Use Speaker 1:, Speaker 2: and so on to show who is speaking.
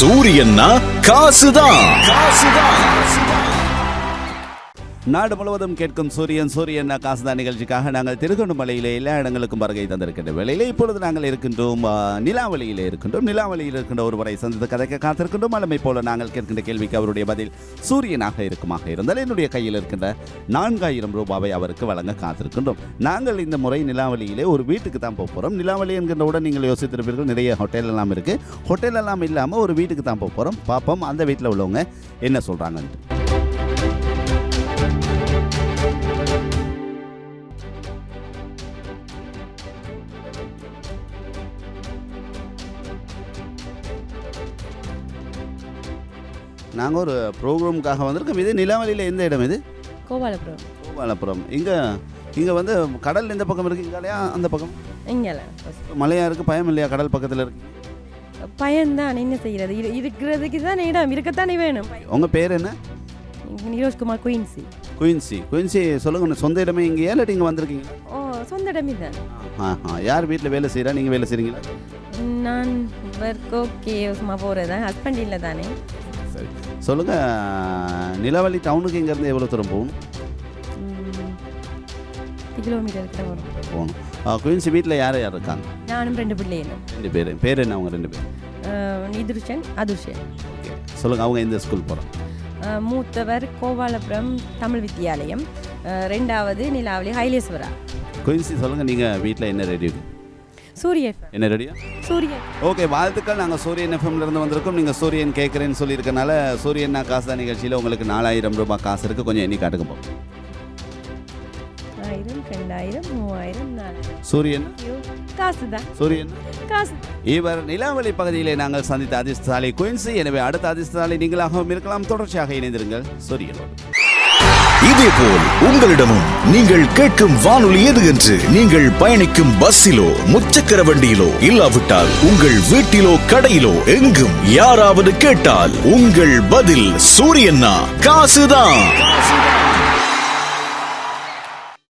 Speaker 1: சூரியன்னா காசுதான். காசுதான்.
Speaker 2: நாடு முழுவதும் கேட்கும் சூரியன் சூரியன் காசுதான் நிகழ்ச்சிக்காக நாங்கள் திருகோணமலையிலே எல்லா இடங்களுக்கும் வருகை தந்திருக்கின்ற வேலையில் இப்பொழுது நாங்கள் இருக்கின்றோம் நிலாவளியில் இருக்கின்றோம். நிலாவளியில் இருக்கின்ற ஒருவரை சந்தித்து கதைக்க காத்திருக்கின்றோம். அலமை போல நாங்கள் கேட்கின்ற கேள்விக்கு அவருடைய பதில் சூரியனாக இருக்குமாக இருந்தால் என்னுடைய கையில் இருக்கின்ற நான்காயிரம் ரூபாவை அவருக்கு வழங்க காத்திருக்கின்றோம். நாங்கள் இந்த முறை நிலாவளியிலே ஒரு வீட்டுக்கு தான் போக போகிறோம் நிலாவளி என்கின்றவுடன் நீங்கள் யோசித்திருப்பீர்கள் நிறைய ஹோட்டல் எல்லாம் இருக்குது ஹோட்டல் எல்லாம் இல்லாமல் ஒரு வீட்டுக்கு தான் போக போகிறோம் பார்ப்போம் அந்த வீட்டில் உள்ளவங்க என்ன சொல்கிறாங்கன்ட்டு நாங்கள் ஒரு ப்ரோக்ராமுக்காக வந்திருக்கோம். இது நிலாவளியில் எந்த இடம் இது?
Speaker 3: கோபாலபுரம்.
Speaker 2: கோபாலபுரம். இங்கே இங்கே வந்து கடல் எந்த பக்கம் இருக்கு? இங்காலையா? அந்த பக்கம்?
Speaker 3: இங்கெல்லாம்
Speaker 2: மலையா இருக்கு? பயம் இல்லையா? கடல் பக்கத்தில் இருக்கு?
Speaker 3: பயன்தான் என்ன செய்யறது இரு இருக்கிறதுக்கு தான் இடம். இருக்கத்தானே வேணும்.
Speaker 2: உங்கள் பேர் என்ன?
Speaker 3: நிரோஷ்குமார் குயின்சி.
Speaker 2: குயின்சி. குயின்சி சொல்லுங்க. சொந்த இடமே இங்கே இல்லாட்டி இங்கே வந்திருக்கீங்க
Speaker 3: ஓ சொந்த இடமே தான்.
Speaker 2: ஆ ஆ யார் வீட்டில் வேலை செய்கிறா நீங்கள் வேலை செய்கிறீங்களா
Speaker 3: நான் ஒர்க் ஓகே சும்மா போகிறது ஹஸ்பண்ட் இல்லை தானே.
Speaker 2: சரி. சொல்லுங்கள் நிலவழி டவுனுக்கு இங்கேருந்து எவ்வளோ தூரம் போகணும்?
Speaker 3: கிலோமீட்டர் வரும்.
Speaker 2: போகணும். ஆ, குயின்சி வீட்டில் யார் யார் இருக்காங்க?
Speaker 3: நானும் ரெண்டு பிள்ளைகளும்
Speaker 2: ரெண்டு பேர். பேர் என்ன அவங்க ரெண்டு பேர்?
Speaker 3: நிதுருஷன் அதுஷன்.
Speaker 2: சொல்லுங்கள் அவங்க எந்த ஸ்கூல் போகிறாங்க
Speaker 3: அஹ், மூத்தவர் கோபாலபுரம் தமிழ் வித்தியாலயம் ரெண்டாவது நிலாவளி ஹைலேஸ்வரா.
Speaker 2: குயின்சி சொல்லுங்கள் நீங்கள் வீட்டில் என்ன ரெடி
Speaker 3: சூரிய
Speaker 2: என்ன ரெடியா
Speaker 3: சூரியன்
Speaker 2: ஓகே வாழ்த்துக்கள். நாங்கள் சூரியன் எஃப்எம்ல இருந்து வந்திருக்கோம். நீங்கள் சூரியன் கேட்குறேன்னு சொல்லியிருக்கனால சூரியன் நான் காசு தான் நிகழ்ச்சியில் உங்களுக்கு நாலாயிரம் ரூபாய் காசு இருக்குது கொஞ்சம் எண்ணி காட்டுங்க போ.
Speaker 3: ஆயிரம் ரெண்டாயிரம் மூவாயிரம் நாலாயிரம்.
Speaker 2: சூரியன்.
Speaker 3: ஐயோ, காசு தான்.
Speaker 2: சூரியன்.
Speaker 3: காசு
Speaker 2: இவர் நிலாவளி பகுதியிலே நாங்கள் சந்தித்த அதிர்ஷ்டசாலி குயின்சி எனவே அடுத்த அதிர்ஷ்டசாலி நீங்களாகவும் இருக்கலாம். தொடர்ச்சியாக இணைந்திருங்கள். சூரியனோடு.
Speaker 1: இதேபோல் உங்களிடமும் நீங்கள் கேட்கும் வானொலி எது என்று நீங்கள் பயணிக்கும் பஸ்ஸிலோ முச்சக்கர வண்டியிலோ இல்லாவிட்டால் உங்கள் வீட்டிலோ கடையிலோ எங்கும் யாராவது கேட்டால் உங்கள் பதில் சூரியன்னா காசுதான்.